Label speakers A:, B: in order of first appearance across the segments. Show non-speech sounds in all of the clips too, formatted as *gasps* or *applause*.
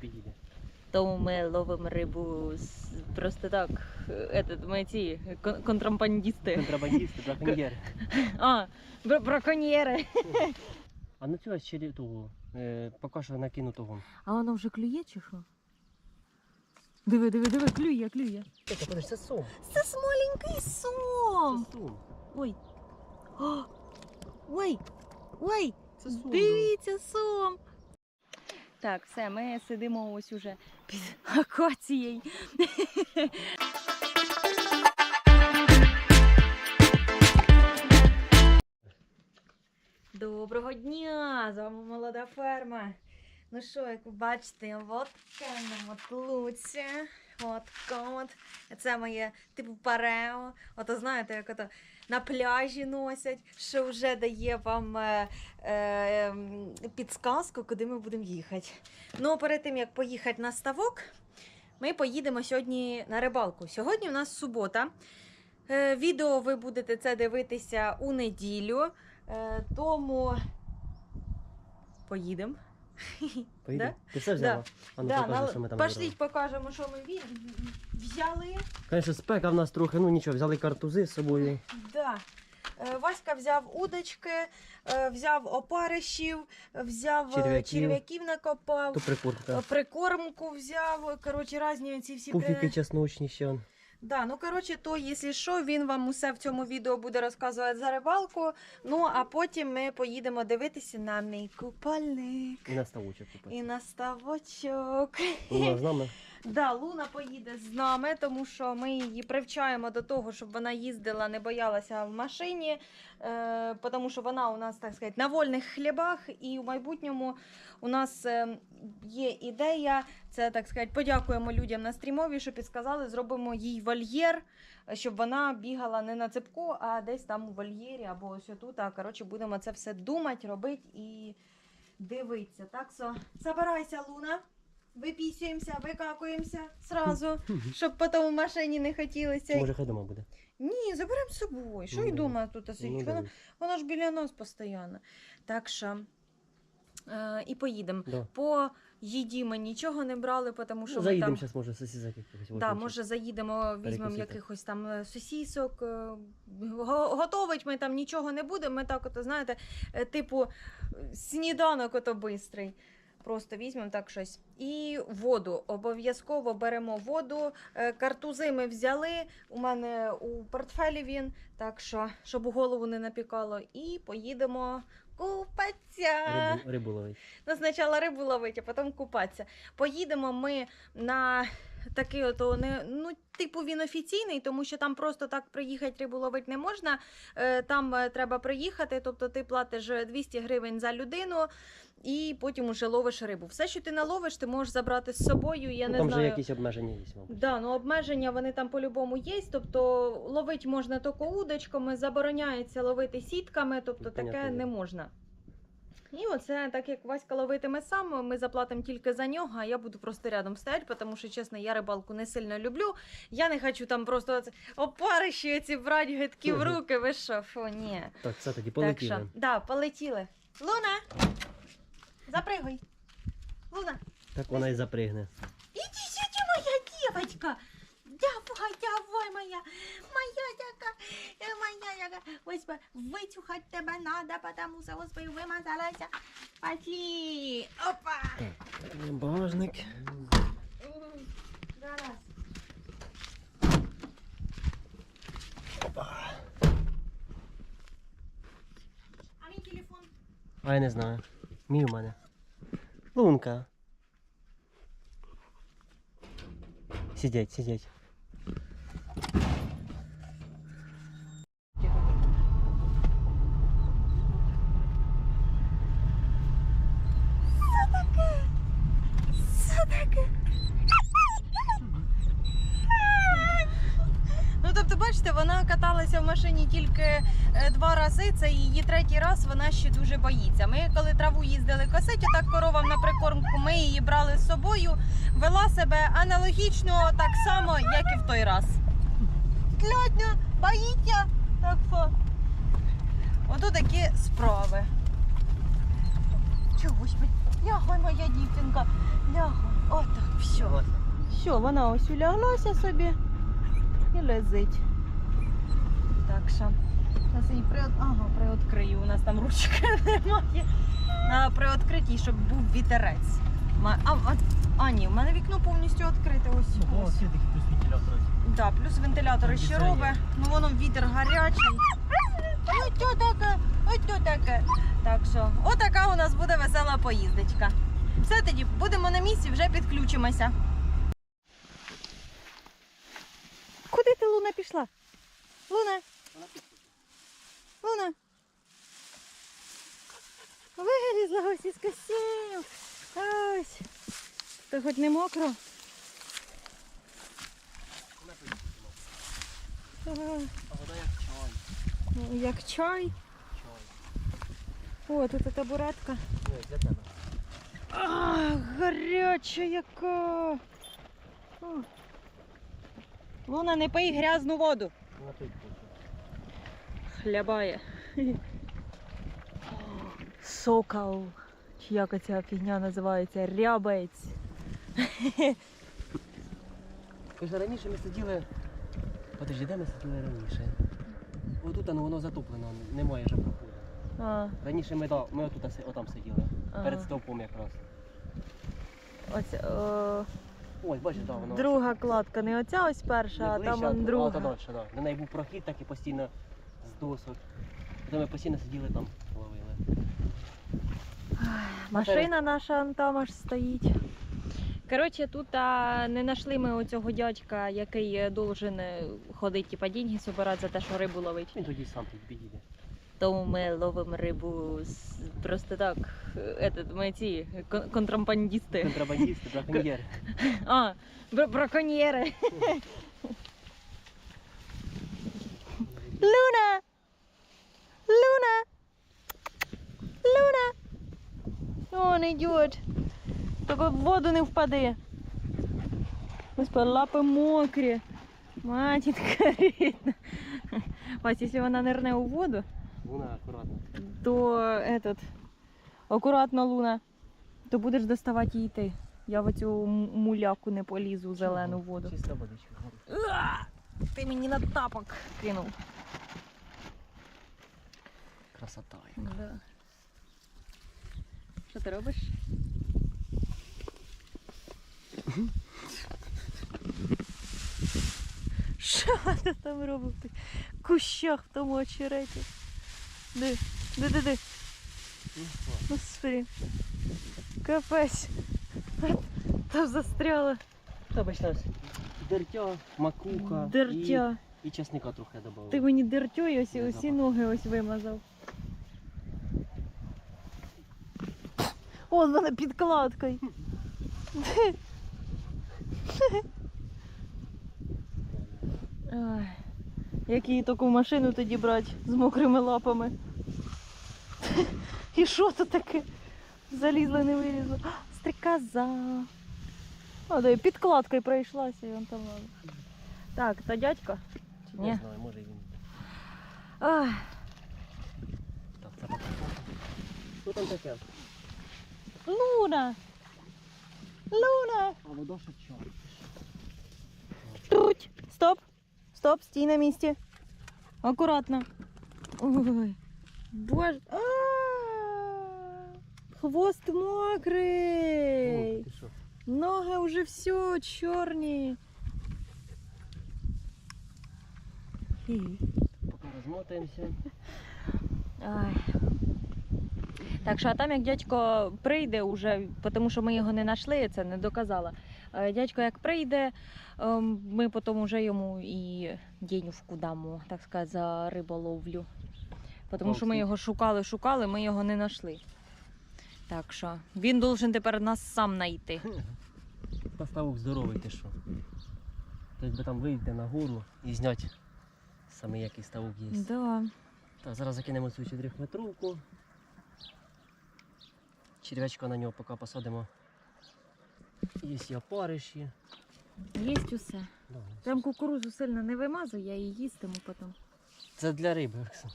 A: Підійде.
B: Тому ми ловимо рибу з- просто так. Этот, ми ці кон- контрабандисти.
A: Контрабандисти, браконьєри.
B: А, бр- браконьєри.
A: А на цього ще того, е, поки що накинутого.
B: А воно вже клює чи що? Диви, диви, диви, клює, клює.
A: Це, подожди, це сом.
B: Це смоленький сом.
A: Це сом.
B: Ой. *gasps* О! Ой! Ой!
A: Це сом.
B: Дивіться, сом. Так, все, ми сидимо ось уже під *laughs* акацією. Доброго дня! З вами молода ферма. Ну що, як ви бачите, от на от луці, от от. Це моє типу парео. Ото знаєте, як ото на пляжі носять, що вже дає вам е, е, підсказку, куди ми будемо їхати. Ну, перед тим як поїхати на ставок, ми поїдемо сьогодні на рибалку. Сьогодні у нас субота. Е, відео ви будете це дивитися у неділю. Е, тому поїдемо. *laughs*
A: Поїде?
B: Да?
A: Ти все взяла? А ну
B: Да,
A: покажи,
B: на-
A: що ми там
B: Пошліть, покажемо, що ми ві- взяли.
A: Звісно, спека в нас трохи, ну нічого, взяли картузи з собою.
B: Да. Е, Васька взяв удочки, е, взяв опаришів, взяв е,
A: Черв'яків.
B: черв'яків накопав,
A: прикурка.
B: е, прикормку взяв. Коротше, різні ці всі.
A: Пуфіки чесночні ще. он.
B: Да, ну коротше, то, якщо що, він вам усе в цьому відео буде розказувати за рибалку. Ну а потім ми поїдемо дивитися на мій купальник
A: І на ставочок
B: і на ставочок.
A: З нами.
B: Да, Луна поїде з нами, тому що ми її привчаємо до того, щоб вона їздила, не боялася в машині, е, тому що вона у нас, так сказати, на вольних хлібах, і в майбутньому у нас е, є ідея. Це так сказати, подякуємо людям на стрімові, що підсказали, зробимо їй вольєр, щоб вона бігала не на цепку, а десь там у вольєрі або ось отут. А коротше, будемо це все думати, робити і дивитися. Так що забирайся, Луна. Випісюємося, викакуємося зразу, щоб потім в машині не хотілося.
A: Може, хай дома буде.
B: Ні, заберемо з собою. Що й
A: Ну,
B: дома тут сидіть?
A: Ну,
B: Вона,
A: дивись.
B: вона ж біля нас постійно. Так що е, і поїдемо.
A: Да.
B: По їді ми нічого не брали, тому що
A: Ну,
B: ми
A: заїдемо
B: там.
A: зараз, може, сосісок якихось.
B: Да, може заїдемо, візьмемо
A: Перекусити.
B: якихось там е, сосісок. е, го- Готовить ми там нічого не будемо. Ми так, ото, знаєте, е, типу е, сніданок ото бистрий. Просто візьмемо так щось. І воду. Обов'язково беремо воду. Е, Картузи ми взяли. У мене у портфелі він, так що, щоб у голову не напікало. І поїдемо купатися.
A: Рибу, рибу ловить.
B: Ну, спочатку рибу ловити, а потім купатися. Поїдемо ми на такий ото не ну, типу він офіційний, тому що там просто так приїхати рибу ловити не можна. Е, Там е, треба приїхати, тобто ти платиш 200 гривень за людину. І потім уже ловиш рибу. Все, що ти наловиш, ти можеш забрати з собою. Я
A: Ну,
B: не
A: там
B: знаю.
A: же якісь обмеження є, мабуть.
B: Да, ну обмеження вони там по-любому є. Тобто ловити можна тільки удочками, забороняється ловити сітками, тобто
A: Ну,
B: таке не можна. І оце, так як Васька ловитиме сам, ми заплатимо тільки за нього, а я буду просто рядом стояти, тому що, чесно, я рибалку не сильно люблю. Я не хочу там просто оце опариші ці брати гидкі в *laughs* руки. Ви що? Фу, ні.
A: Так, все тоді
B: Так що, да, полетіли. Луна! Запригуй. Луна!
A: Так вона і запригне.
B: Иди сюда, моя девочка. Давай, давай, моя, моя яка, е, моя яка. Ось би витюхать тебе надо, потому що ось би вимазалася. Пошли. Опа.
A: Багажник.
B: М, Зараз. А мій телефон?
A: А я не знаю. Мій у мене. Лунка. Сидять, сидять.
B: Що таке? Ну, тобто, бачите, вона каталася в машині тільки е, рази. Це її третій раз, вона ще дуже боїться. Ми, коли траву їздили косити, так коровам на прикормку, ми її брали з собою, вела себе аналогічно так само, як і в той раз. Клятня, боїться. Так що, ото такі справи. Чогось, лягай, моя дівчинка, лягай. Що? Що, вона ось уляглася собі і лезить. Так що. Зараз її при... Ага, приоткрию. У нас там ручки *laughs* немає. Треба приоткрити, щоб був вітерець. Ма- А, а, а, ні, в мене вікно повністю відкрите. Ось. Ось.
A: все таки плюс вентилятор.
B: Да, плюс вентилятор ще
A: Кондиціонер.
B: робить. Ну воно вітер гарячий. Ось то таке, ось то таке. Так що, отака у нас буде весела поїздочка. Все тоді, будемо на місці, вже підключимося. Куди ти Луна пішла? Луна, Луна. Вилізла ось із костюмів. Ось. То хоч не мокро.
A: А вода як чай.
B: Як чай.
A: Чай.
B: О, тут і табуретка.
A: Ні, тебе.
B: Яка. О. Луна, не пий грязну воду.
A: Напить хочу.
B: Хлябає. Сокол. Чи як ця фігня називається? Рябець.
A: Каже, раніше ми сиділи. Подожди, де ми сиділи раніше? Отут ну, воно затоплено, немає вже проходу.
B: А,
A: Раніше ми, да, ми отут, отам сиділи.
B: Ага.
A: Перед стовпом якраз.
B: оце, о,
A: Ось, бачиш, да, воно.
B: друга кладка, не оця ось перша, а там он
A: А, то
B: друга.
A: далі, да. На неї був прохід, так і постійно досок. Де ми постійно сиділи там, ловили.
B: Машина наша там аж стоїть. Коротше, тут а, не знайшли ми оцього дядька, який е, должен е, ходити, типа, деньги збирати за те, що рибу ловить.
A: Він тоді сам тут підійде.
B: Тому ми ловимо рибу з- просто так. е, Этот, ми ці кон- контрабандисти.
A: Контрабандисти, браконьєри. *laughs*
B: А, бр- браконьєри. *laughs* Луна! Луна! Луна! Он идет. Только в воду не впади. Господи, лапи мокрі. Матінка *laughs* рідна. Ось, якщо вона нирне у воду,
A: акуратно.
B: то этот, акуратно Луна, то будеш доставати її ти. Я в цю муляку не полізу в зелену воду.
A: Чиста водичка.
B: Ти мені на тапок кинув.
A: Красота. яка.
B: Да. Що ти робиш? Що ти там робив? Ти кущах в тому очереті. Де, де?
A: Ну, що?
B: Господи. Капець. Там застряла.
A: Бачите, дертя, макуха
B: Дертя.
A: І, і чесника трохи додав.
B: Ти мені дертю ось
A: Не
B: усі
A: запах.
B: ноги ось вимазав. Он вона підкладкою. Ой, Як її таку машину тоді брати з мокрими лапами. І що то таке? Залізла, не вилізла. Стрикоза. О, да, і підкладкою пройшлася і он там. Так, та дядька? Чи ні?
A: Не знаю, може він.
B: Ой,
A: Так, це поки. Що там таке?
B: Луна! Луна!
A: А вода ще чай.
B: Тут! Стоп! Стоп, стій на місці. Акуратно. Ой. Боже. А! Хвост мокрий.
A: Ти що?
B: Ноги вже все чорні. Хі.
A: Поки розмотаємося.
B: Ай. Так що, а там як дядько прийде уже, тому що ми його не знайшли, це не доказала. Е, Дядько як прийде, ем, ми потім вже йому і денюжку дамо, так сказати, за риболовлю. Тому що ми його шукали, шукали, ми його не знайшли. Так що він должен тепер нас сам знайти.
A: Та ставок здоровий, ти що? То якби там вийти на гору і зняти саме який ставок є.
B: Да.
A: Так, зараз закинемо цю 4-метровку. Черв'ячка на нього поки посадимо. Є і опариші.
B: Є усе.
A: Да,
B: Прям кукурузу сильно не вимазуй, я її їстиму потім.
A: Це для риби. Оксан.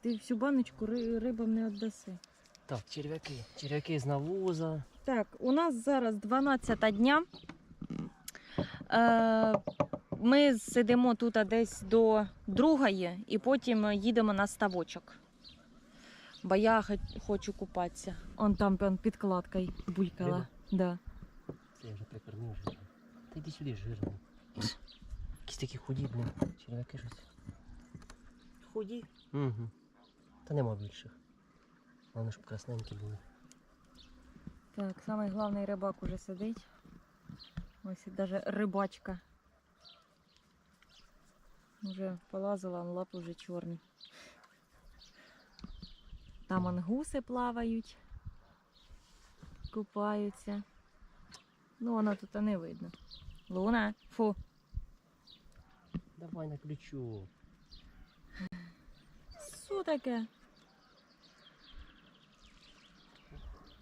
B: Ти всю баночку ри- рибам не віддаси.
A: Так, черв'яки. Черв'яки з навоза.
B: Так, у нас зараз 12 дня. Е, ми сидимо тут десь до другої і потім їдемо на ставочок. Бо я хочу купатися. Он там он підкладкою булькала. Да.
A: Це я вже прикормив жирно. Та йди сюди жирно. Якісь такі худі, блін. Черв'яки щось.
B: Худі.
A: Угу. Та нема більших. Головне, щоб красненькі були.
B: Так, самий головний рибак уже сидить. Ось даже рибачка. Уже полазила, а лапи вже чорні. Там ангуси плавають, купаються. Ну, вона тут не видно. Луна, фу.
A: Давай на ключу.
B: Що таке?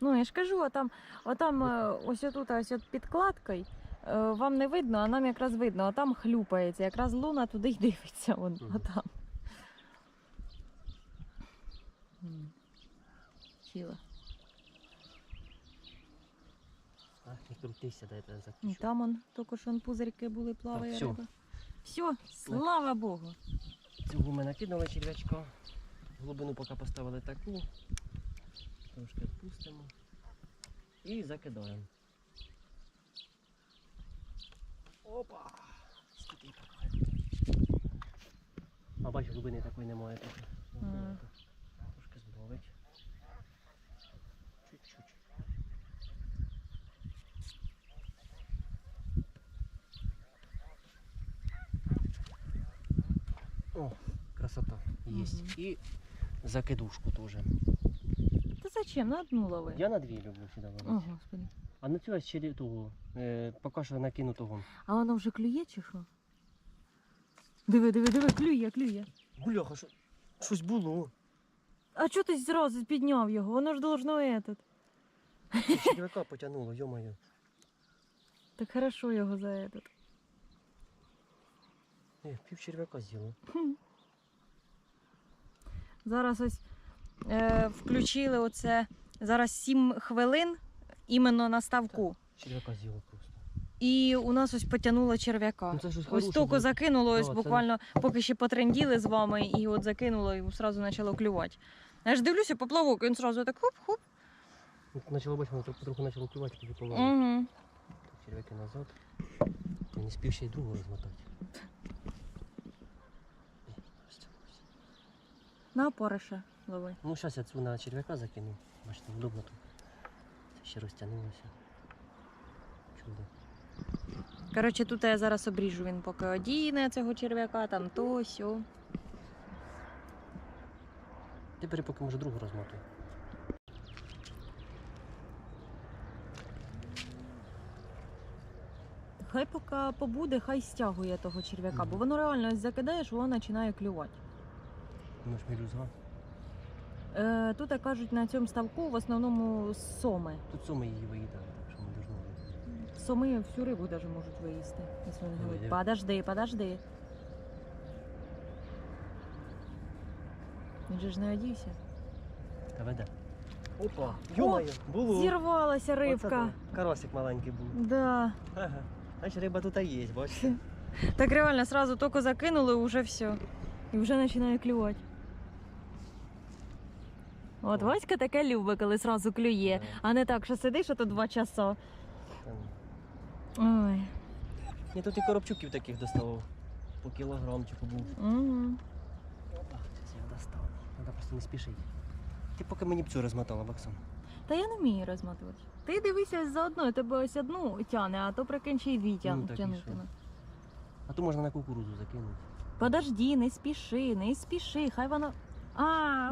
B: Ну, я ж кажу, отам, отам е, ось отут, ось от підкладкою. е, Вам не видно, а нам якраз видно, а там хлюпається. Якраз луна туди й дивиться. Вон,
A: Мгм.
B: отам. М. Чіла.
A: А, не крутися, дай я
B: І там он тільки що он пузирки були, плаває
A: всьо.
B: риба. Все, слава Богу.
A: Цього ми накинули черв'ячка. Глибину поки поставили таку. Трошки відпустимо. І закидаємо. Опа! Скільки. А бачу, глибини такої немає поки.
B: Ага.
A: Трошки збавить. Чуть-чуть. О, красота. Есть.
B: Мгм.
A: І закидушку теж.
B: Та зачем? На одну лови.
A: Я на дві люблю сюди ловити.
B: О, господи.
A: А на цю ось ще того. Е, поки що накину того.
B: А воно вже клює чи що? Диви, диви, диви, клює, клює.
A: Гуляха, що? Щось було.
B: А чого ти зразу підняв його? Воно ж должно этот.
A: Червяка потягнуло, йо-моє.
B: Так хорошо його за этот.
A: Е, пів черв'яка з'їло.
B: Зараз ось е, включили оце зараз 7 хвилин іменно на ставку.
A: Черв'яка з'їло просто.
B: І у нас ось потягнуло черв'яка.
A: Ну це щось
B: Ось
A: хороше
B: тільки
A: було.
B: закинуло, ось
A: Да, це-
B: буквально поки ще потренділи з вами, і от закинуло, і одразу почало клювати. Я ж дивлюся, поплавок, він одразу так хоп-хоп.
A: Почало бачити, воно потроху почало клювати, тоді повело.
B: Угу.
A: Черв'яки назад. Я не спів ще й другу розмотати. О, розтягнувся.
B: На пориша лови.
A: Ну, зараз я цю на черв'яка закину. Бачите, удобно тут. Це ще розтягнулося. Чудо.
B: Коротше, тут я зараз обріжу він поки одіне цього черв'яка, там то, сьо.
A: Тепер поки може другу розмотую.
B: Хай поки побуде, хай стягує того черв'яка, бо воно реально ось закидаєш, воно починає клювати.
A: Ну ж.
B: Е, тут як кажуть, на цьому ставку в основному соми.
A: Тут суми її виїдали, так що должно бути.
B: Соми всю рибу даже можуть виїсти. Якщо вони говорять,
A: я-
B: подожди, подожди. Він же ж не одівся.
A: Та веде. Опа! Йо-моє, було.
B: Зірвалася
A: Оце
B: рибка.
A: то. Карасик маленький був.
B: Да.
A: Ага. Значить риба тут і є, бачите? *laughs*
B: Так реально, сразу тільки закинули, уже все. І вже починає клювати. От. Васька таке любить, коли сразу клює, а не так, що сидиш, а то два часа. Ой.
A: Ні, тут і коробчуків таких доставав. По кілограмчику був.
B: Угу.
A: Зараз я достану. Треба просто не спішити. Ти поки мені б цю розмотала, Баксон.
B: Та я не вмію розмотувати. Ти дивися ось за одною, тебе ось одну тяне, а то прикинь ще й дві тян,
A: Ну, так і що? А то можна на кукурузу закинути.
B: Подожди, не спіши, не спіши, хай вона. А,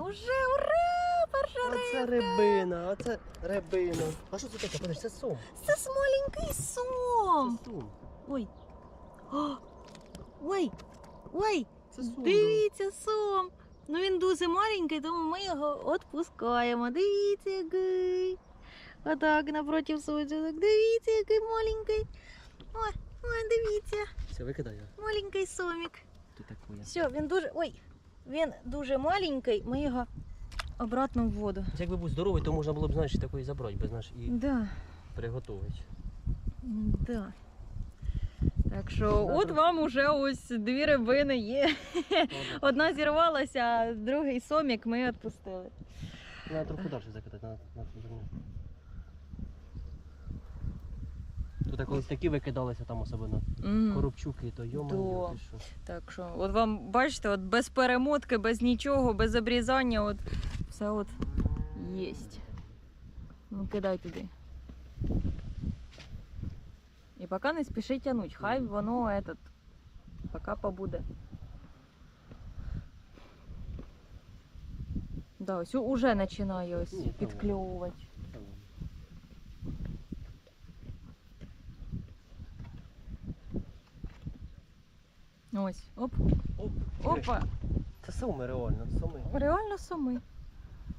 B: уже ура! Перша
A: Оце рибина, оце рибина. А що це таке? Подожди, це сом.
B: Це смоленький сом!
A: Це сом.
B: Ой. О! Ой! Ой!
A: Це сом.
B: Дивіться, сом! Ну він дуже маленький, тому ми його відпускаємо. Дивіться, який. Отак напротив сочок. Дивіться, який маленький. Ой, ой, дивіться,
A: Все, викидай його.
B: маленький.
A: Ти такує.
B: Все, він дуже. Ой! Він дуже маленький, ми його обратно в воду.
A: Це Якби був здоровий, то можна було б, знаєш, такої забрати, би, знаєш, і
B: Да.
A: приготувати.
B: Да. Так що, от вам уже ось дві рибини є. Одна зірвалася, а другий сомік ми відпустили.
A: Треба трохи далі закидати, на, землю. Тут колись такі викидалися там особливо
B: М.
A: коробчуки, то йома,
B: Да.
A: ти що.
B: Так що, от вам бачите, от без перемотки, без нічого, без обрізання, от все от єсть. Ну, кидай туди. І поки не спіши тянуть, хай воно этот, поки побуде. Да, ось уже починає ось
A: Ні, там
B: підкльовувати. Ось, оп,
A: Оп,
B: опа.
A: Це соми реально, соми.
B: Реально соми.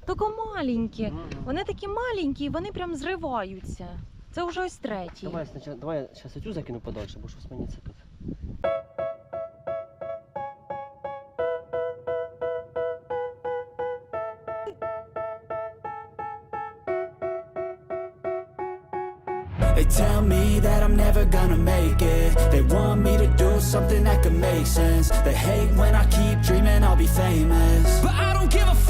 B: Тільки маленькі. Вони такі маленькі, і вони прям зриваються. Це вже ось третій.
A: Давай, спочатку, давай я зараз оцю закину подальше, бо щось мені це тут.
C: They tell me that I'm never gonna make it They want me to do something that could make sense They hate when I keep dreaming I'll be famous But I don't give a chasing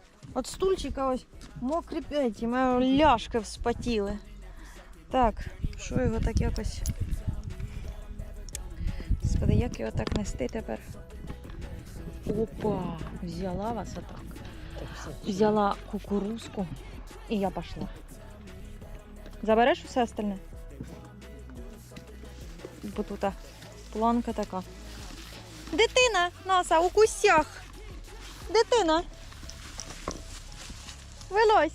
B: от стульчика ось мокрі п'яті, мене ляшки вспотіли. Так, що його так якось. Господи, як його так нести тепер? Опа! Взяла вас отак. Взяла кукурузку і я пішла. Забереш все остальне? Бо тут планка така. Дитина наса у кустях. Дитина. Вилазь.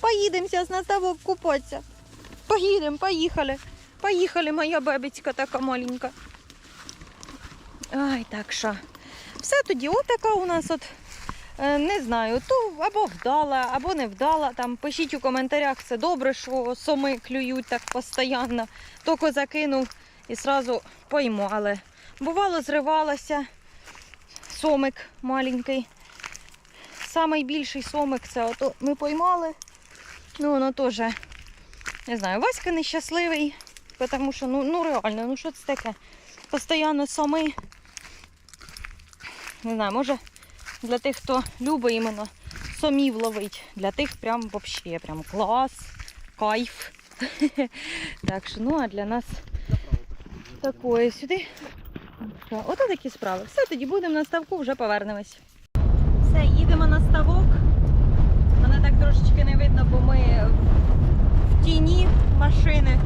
B: Поїдемо зараз на ставок купатися. Поїдемо, поїхали. Поїхали, моя бебечка така маленька. Ай, так що. Все тоді, отака у нас от. е, Не знаю, то або вдала, або не вдала. Там пишіть у коментарях, це добре, що соми клюють так постійно. Тільки закинув і сразу пойму, але бувало зривалася. Сомик маленький. Самий більший сомик це ото ми поймали. Ну, воно теж, не знаю, Васька нещасливий, тому що ну, ну реально, ну що це таке? Постійно соми. Не знаю, може для тих, хто любить іменно сомів ловить. Для тих прям взагалі прям клас, кайф. *laughs* Так що, ну а для нас такое сюди. Ото такі справи. Все, тоді будемо на ставку, вже повернемось. Все, їдемо на ставок. Мене так трошечки не видно, бо ми в тіні машини.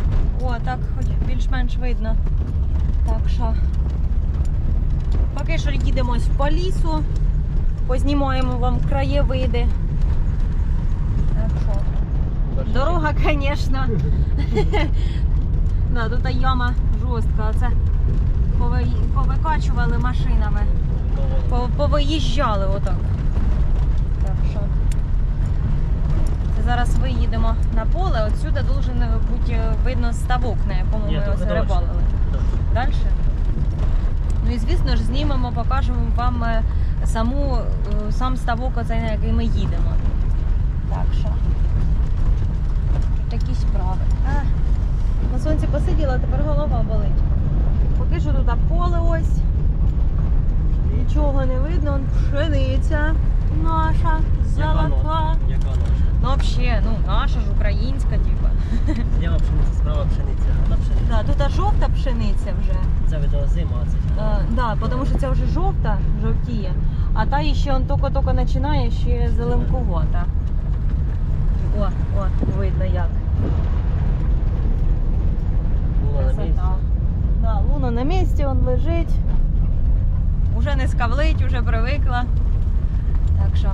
B: О, так хоч більш-менш видно. Так що поки що їдемось по лісу, познімаємо вам краєвиди.
A: перший.
B: Дорога, звісно. *laughs* да, тут яма жорстка. Це повикачували машинами. По- Повиїжджали отак. Так що. Зараз виїдемо на поле. Отсюди должен бути видно ставок, на якому
A: Ні,
B: ми ось рибалили. Далі? Ну і звісно ж знімемо, покажемо вам е, саму, е, сам ставок, оцей, на який ми їдемо. Так що. Такі справи. А, на сонці посиділа, тепер голова болить. Поки що тут поле ось. Нічого не видно, он пшениця наша, золота.
A: Яка наша?
B: Ну взагалі, ну наша ж українська, типа. *laughs*
A: Зліва пшениця, справа пшениця. Вона пшениця.
B: Да, тут а жовта пшениця вже.
A: Це видала зима, а це.
B: Е, да, тому що це вже жовта, жовтіє, а та ще он тільки-тільки починає ще зеленкувата. О, о, видно як.
A: Була на місці.
B: Красота. Да, луна на місці, он лежить. Скавлить, уже привикла. Так що.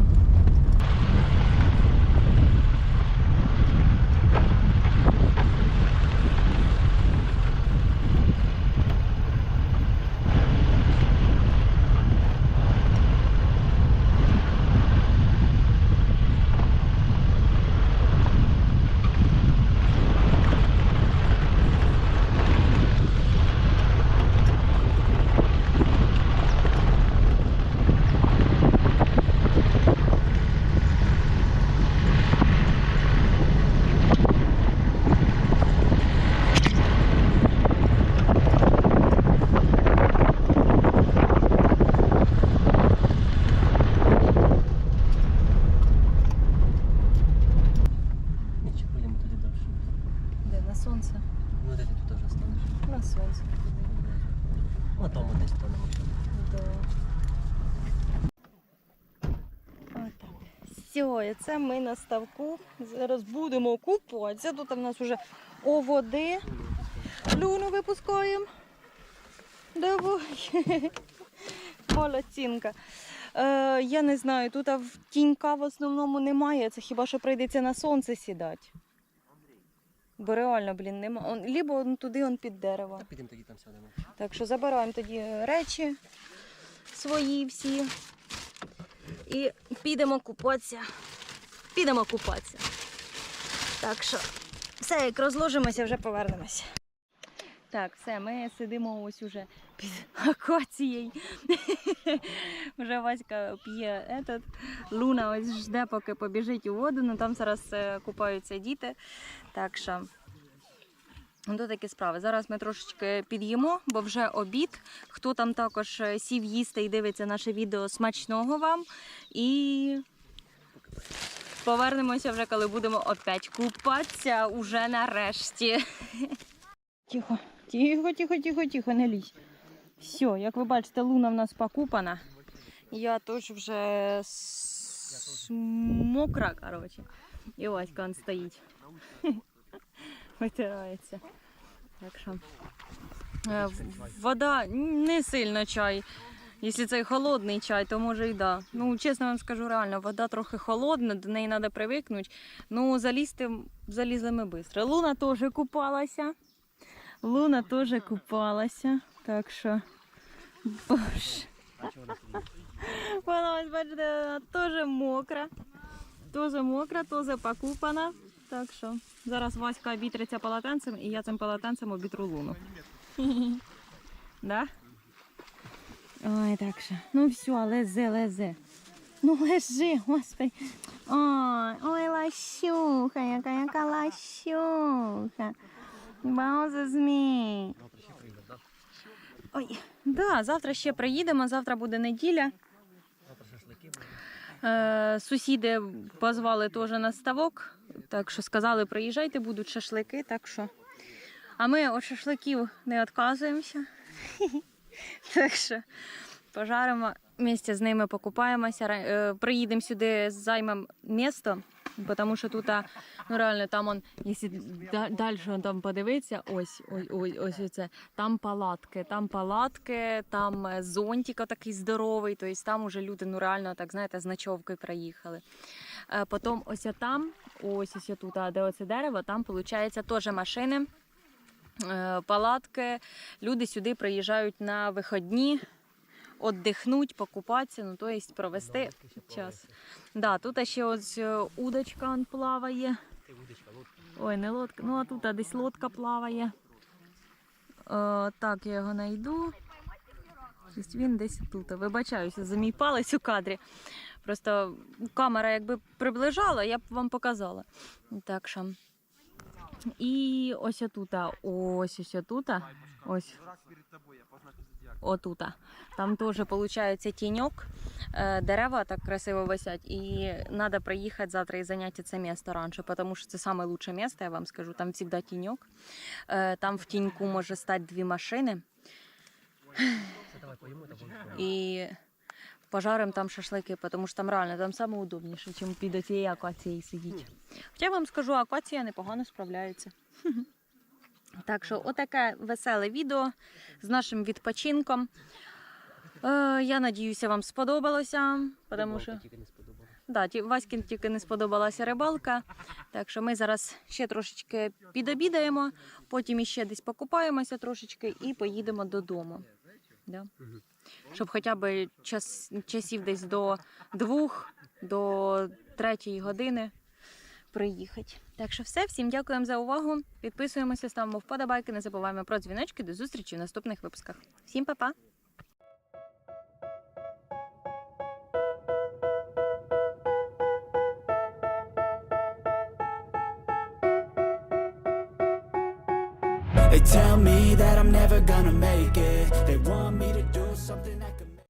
A: Нічого, поїдемо туди далі.
B: Де на сонце?
A: Ну де ти тут теж станеш?
B: На сонце.
A: А там десь станемо.
B: Да. Все, і це ми на ставку. Зараз будемо купатися. Тут в нас вже о води. Люну випускаємо. Давай. *laughs* Молодцінка. Е, я не знаю, тут в тінька в основному немає. Це хіба що прийдеться на сонце сідати. Бо реально, блін, нема. Он, лібо он туди, он під дерево.
A: Та підемо тоді там сядемо.
B: Так що забираємо тоді речі свої всі. І підемо купатися. Підемо купатися. Так що, все, як розложимося, вже повернемося. Так, все, ми сидимо ось уже під акацією. *laughs* Вже Васька п'є этот. Луна ось жде, поки побіжить у воду, ну там зараз е, купаються діти. Так що. Ну, то такі справи. Зараз ми трошечки під'їмо, бо вже обід. Хто там також е, сів їсти і дивиться наше відео, смачного вам. І повернемося вже, коли будемо опять купатися уже нарешті. Тихо, тихо, тихо, тихо, тихо, не лізь. Все, як ви бачите, луна в нас покупана. Я теж вже с- мокра, коротше. І Васька он стоїть. *laughs* Витирається. Так що. е, Вода не сильно чай. Якщо це холодний чай, то може і да. Ну, чесно вам скажу, реально, вода трохи холодна, до неї треба привикнути. Ну, залізти залізли ми швидко. Луна теж купалася. Луна теж купалася. Так що. Боже.
A: Вона
B: ось бачите, теж мокра. Теж мокра, теж покупана. Так що зараз Васька обітриться полотенцем, і я цим полотенцем обітру луну. *laughs* Да? Ой, так що. Ну все, лезе, лезе. Ну лежи, господи. Ой, ой, лащуха, яка, яка лащуха. Бауза змій. Ой, да, завтра ще приїдемо, завтра буде неділя. Е, сусіди позвали теж на ставок, так що сказали, приїжджайте, будуть шашлики. Так що. А ми від шашликів не відказуємося. *laughs* Так що пожаримо, місце з ними покупаємося. Е, Приїдемо сюди, займемо місто, тому що тут, ну реально, там он, якщо далі там подивитися, ось, ось, ось, ось це, там палатки, там палатки, там е, зонтик такий здоровий, тобто там уже люди, ну реально, так знаєте, з ночовкою приїхали. Е, Потім ось там, ось ось тут, де оце дерево, там виходить теж машини, палатки. Люди сюди приїжджають на виходні, віддихнуть, покупатися, ну то есть провести час. Да, тут ще ось е, удочка он плаває. Ой, не лодка, ну а тут а десь лодка плаває. Е, так, я його знайду. Він десь тут. Вибачаюся за мій палець у кадрі. Просто камера якби приближала, я б вам показала. Так що. І ось отута, ось ось отута, ось. Отута. Там теж виходить тіньок, дерева так красиво висять, і треба приїхати завтра і зайняти це місце раніше, тому що це лучше місце, я вам скажу. Там завжди тіньок. Е, Там в тіньку може стати дві машини. І пожарим там шашлики, тому що там реально там саме удобніше, ніж під цією акацією сидіти. Хоча я вам скажу, акація непогано справляється. *laughs* Так що, отаке веселе відео з нашим відпочинком. Е, я надіюся, вам сподобалося, тому що
A: Тільки не сподобалося.
B: да, ті- Васькін тільки не сподобалася рибалка. Так що ми зараз ще трошечки підобідаємо, потім іще десь покупаємося трошечки і поїдемо додому. Да? Щоб хоча б час, часів десь до двох, до третьої години приїхати. Так що все, всім дякуємо за увагу. Підписуємося, ставимо вподобайки, не забуваємо про дзвіночки. До зустрічі в наступних випусках. Всім па-па!
C: They tell me that I'm never gonna make it They want me to something that.